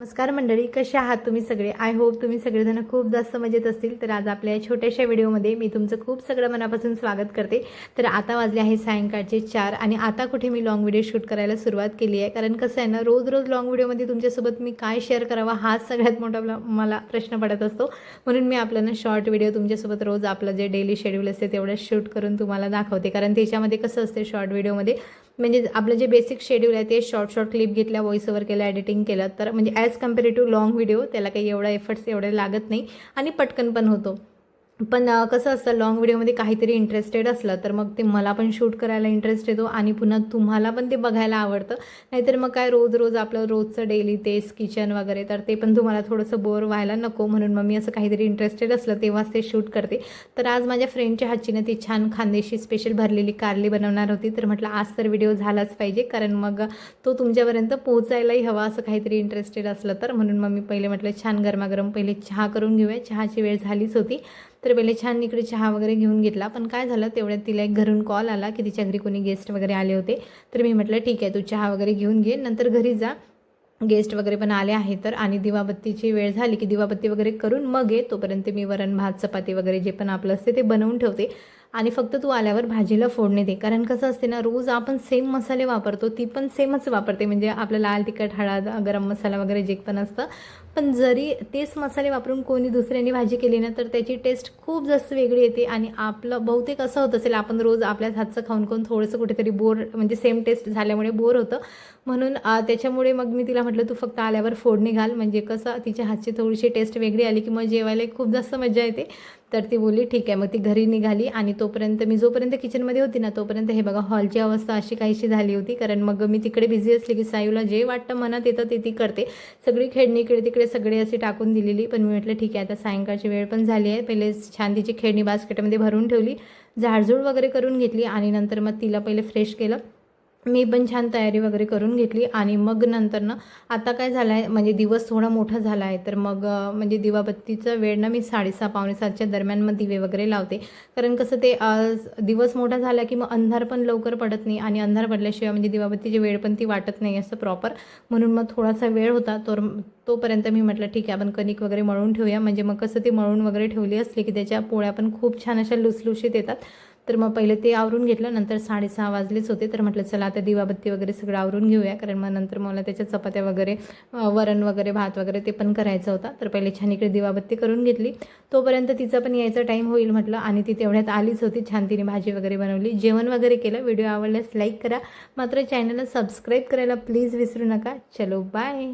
नमस्कार मंडळी कसे आहात तुम्ही सगळे? आय होप तुम्ही सगळेजण खूप जास्त मजेत असतील. तर आज आपल्या या छोट्याशा व्हिडिओमध्ये मी तुमचं खूप सगळं मनापासून स्वागत करते. तर आता वाजले आहे सायंकाळचे चार आणि आता कुठे मी लॉंग व्हिडिओ शूट करायला सुरुवात केली आहे. कारण कसं आहे ना रोज रोज लॉंग व्हिडिओमध्ये तुमच्यासोबत मी काय शेअर करावा हाच सगळ्यात मोठा मला प्रश्न पडत असतो. म्हणून मी आपल्याला शॉर्ट व्हिडिओ तुमच्यासोबत रोज आपलं जे डेली शेड्यूल असते तेवढं शूट करून तुम्हाला दाखवते. कारण त्याच्यामध्ये कसं असते शॉर्ट व्हिडिओमध्ये म्हणजे आपलं जे बेसिक शेड्यूल आहे ते शॉर्ट शॉर्ट क्लिप घेतल्या व्हॉइस ओव्हर केलं एडिटिंग केलं तर म्हणजे as compare to long video त्याला काही एवढा एफर्ट्स एवढे लागत नाही. आणि पटकन पण होतो. पण कसं असतं लॉंग व्हिडिओमध्ये काहीतरी इंटरेस्टेड असलं तर मग ते मला पण शूट करायला इंटरेस्ट येतो आणि पुन्हा तुम्हाला पण ते बघायला आवडतं. नाहीतर मग काय रोज रोज आपलं रोजचं डेली तेच किचन वगैरे तर ते पण तुम्हाला थोडंसं बोर व्हायला नको. म्हणून मग मी असं काहीतरी इंटरेस्टेड असलं तेव्हाच ते शूट करते. तर आज माझ्या फ्रेंडच्या हातचीनं ती छान खानदेशी स्पेशल भरलेली कारली बनवणार होती. तर म्हटलं आज तर व्हिडिओ झालाच पाहिजे कारण मग तो तुमच्यापर्यंत पोहोचायलाही हवा असं काहीतरी इंटरेस्टेड असलं तर. म्हणून मग मी पहिले म्हटलं छान गरमागरम पहिले चहा करून घेऊया. चहाची वेळ झालीच होती. तर पहिले छान इकडे चहा वगैरे घेऊन घेतला. पण काय झालं तेवढ्यात तिला एक घरून कॉल आला की तिच्या घरी कोणी गेस्ट वगैरे आले होते. तर मी म्हटलं ठीक आहे तू चहा वगैरे घेऊन घे. नंतर घरी जा. गेस्ट वगैरे पण आले आहे तर आणि दिवाबत्तीची वेळ झाली की दिवाबत्ती वगैरे करून मग ये. तोपर्यंत मी वरण भात चपाती वगैरे जे पण आपलं असते ते बनवून ठेवते. आणि फक्त तू आल्यावर भाजीला फोडणी दे. कारण कसं असते ना रोज आपण सेम मसाले वापरतो ती पण सेमच वापरते. म्हणजे आपलं लाल तिखट हळद गरम मसाला वगैरे जे पण असतं. पण जरी तेच मसाले वापरून कोणी दुसऱ्याने भाजी केली ना तर त्याची टेस्ट खूप जास्त वेगळी येते. आणि आपलं बहुतेक असं होत असेल आपण रोज आपल्याच हातचं खाऊन खाऊन थोडंसं कुठेतरी बोर म्हणजे सेम टेस्ट झाल्यामुळे बोर होतं. म्हणून त्याच्यामुळे मग मी तिला म्हटलं तू फक्त आल्यावर फोडणी घाल. म्हणजे कसं तिच्या हातची थोडीशी टेस्ट वेगळी आली की मग जेवायला खूप जास्त मजा येते. तर ती बोलली ठीक आहे. मग ती घरी निघाली आणि तोपर्यंत मी जोपर्यंत किचनमध्ये होती ना तोपर्यंत हे बघा हॉलची अवस्था अशी काहीशी झाली होती. कारण मग मी तिकडे बिझी असली की सायूला जे वाटतं मनात येतं ते ती करते. सगळी खेळणी इकडे तिकडे सगळे अशी टाकून दिलेली. पण मी म्हटलं ठीक आहे आता सायंकाळची वेळ पण झाली आहे. पहिले छान तिची खेळणी बास्केटमध्ये भरून ठेवली. झाडझूड वगैरे करून घेतली आणि नंतर मग तिला पहिले फ्रेश केलं. मी पण छान तयारी वगैरे करून घेतली आणि मग नंतर ना आता काय झालं आहे म्हणजे दिवस थोडा मोठा झाला आहे तर मग म्हणजे दिवाबत्तीचा वेळ ना मी साडेसहा पावणे सातच्या दरम्यान मग दिवे वगैरे लावते. कारण कसं ते दिवस मोठा झाला की मग अंधार पण लवकर पडत नाही आणि अंधार पडल्याशिवाय म्हणजे दिवाबत्तीची वेळ पण ती वाटत नाही असं प्रॉपर म्हणून मग थोडासा वेळ होता तर तोपर्यंत मी म्हटलं ठीक आहे आपण कणिक वगैरे मळून ठेवूया. म्हणजे मग कसं ती मळून वगैरे ठेवली असली की त्याच्या पोळ्या पण खूप छान अशा लुसलुशीत येतात. तर मग पहिले ते आवरून घेतलं नंतर साडेसहा वाजलेच होते. तर म्हटलं चला आता दिवाबत्ती वगैरे सगळं आवरून घेऊया. कारण मग नंतर मला त्याच्या चपात्या वगैरे वरण वगैरे भात वगैरे ते पण करायचं होता. तर पहिले छान इकडे दिवाबत्ती करून घेतली. तोपर्यंत तिचा पण यायचा टाईम होईल म्हटलं. आणि ती तेवढ्यात आलीच होती छान तिने भाजी वगैरे बनवली. जेवण वगैरे केलं. व्हिडिओ आवडल्यास लाईक करा. मात्र चॅनलला सबस्क्राईब करायला प्लीज विसरू नका. चलो बाय.